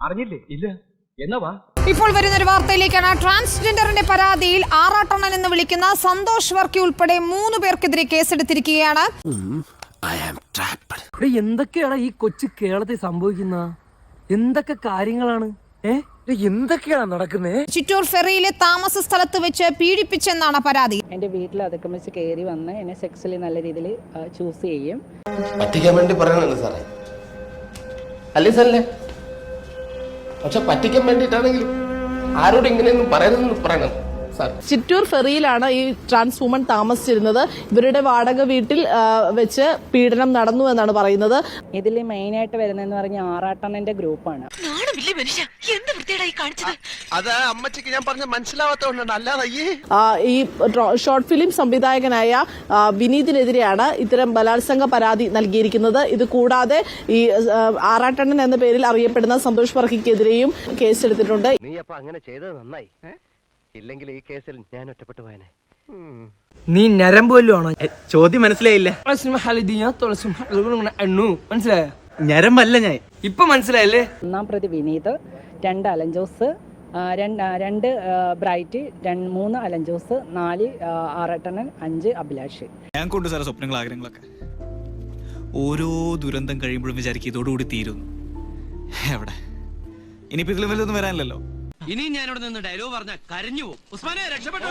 അറിഞ്ഞില്ലേ? ഇല്ല. എന്നവാ ഇപ്പോൾ വരുന്ന ഒരു വാർത്തയിലേക്കാണ് ട്രാൻസ്ജെൻഡറിന്റെ പരാതിയിൽ ആറാട്ടണ്ണൻ എന്ന് വിളിക്കുന്ന സന്തോഷ് വർക്കി ഉൾപ്പെടെ മൂന്ന് പേർക്കെതിരെ കേസെടുത്തിരിക്കുകയാണ്. എന്തൊക്കെയാണ് ഈ കൊച്ചു കേരളത്തിൽ സംഭവിക്കുന്ന? എന്തൊക്കെ കാര്യങ്ങളാണ്? എന്തൊക്കെയാണ് നടക്കുന്നത് ചിറ്റൂർ ഫെറിയിലെ താമസ സ്ഥലത്ത് വെച്ച് പീഡിപ്പിച്ചെന്നാണ് പരാതി. എന്റെ വീട്ടിൽ അതിക്രമിച്ച് വെച്ച് കയറി വന്ന് എന്നെ സെക്സിൽ നല്ല രീതിയിൽ ചൂസ് ചെയ്യും. പറ്റിക്കാൻ വേണ്ടി പറയണല്ലോ സാറേ. അല്ലേ സാറല്ലേ പക്ഷെ പറ്റിക്കാൻ വേണ്ടിയിട്ടാണെങ്കിലും ആരോട് ഇങ്ങനെയൊന്നും പറയരുതെന്ന് പറയണം സാർ. ചിറ്റൂർ ഫെറിയിലാണ് ഈ ട്രാൻസ് വുമൺ താമസിച്ചിരുന്നത്. ഇവരുടെ വാടക വീട്ടിൽ വെച്ച് പീഡനം നടന്നു എന്നാണ് പറയുന്നത്. ഇതിൽ മെയിനായിട്ട് വരുന്നതെന്ന് പറഞ്ഞാൽ ആറാട്ടണ്ണന്റെ ഗ്രൂപ്പാണ് അത് അമ്മച്ചിക്ക് ഞാൻ പറഞ്ഞ മനസ്സിലാവാത്തോണ്ടാണ് ഈ ഷോർട്ട് ഫിലിം സംവിധായകനായ വിനീതിനെതിരെയാണ് ഇത്തരം ബലാത്സംഗ പരാതി നൽകിയിരിക്കുന്നത്. ഇത് കൂടാതെ ഈ ആറാട്ടണ്ണൻ എന്ന പേരിൽ അറിയപ്പെടുന്ന സന്തോഷ് വർക്കിക്കെതിരെയും കേസെടുത്തിട്ടുണ്ട്. നീ അപ്പൊ അങ്ങനെ ചെയ്തത് നന്നായി. ഇല്ലെങ്കിൽ ഈ കേസിൽ ഞാൻ ഒറ്റപ്പെട്ടു പോയനെ. നീ ഞരമ്പ് പോലും ആണോ ചോദ്യം മനസ്സിലായില്ല? മനസ്സിലായ? ഞരമ്പല്ല ഞാൻ. ഇപ്പൊ മനസ്സിലായല്ലേ? ഒന്നാം പ്രതി വിനീത് രണ്ട് അലഞ്ചോസ് രണ്ട് രണ്ട് ബ്രൈറ്റ് രണ്ട് മൂന്ന് അലഞ്ചോസ് നാല് ആറട്ടണൻ അഞ്ച് അഭിലാഷ്. ഞാൻ കൊണ്ട് സാറേ സ്വപ്നങ്ങൾ ആഗ്രഹങ്ങളൊക്കെ. ഓരോ ദുരന്തം കഴിയുമ്പോഴും വിചാരിക്കും ഇതോടുകൂടി തീരുന്നു. എവിടെ? ഇനിയിപ്പോ ഇതിലും വലുതൊന്നും വരാനില്ലല്ലോ. ഇനി ഞാനിവിടെ നിന്ന് ഡയലോഗ് പറഞ്ഞ കരഞ്ഞു പോകും. ഉസ്മാനെ രക്ഷപ്പെട്ടോ.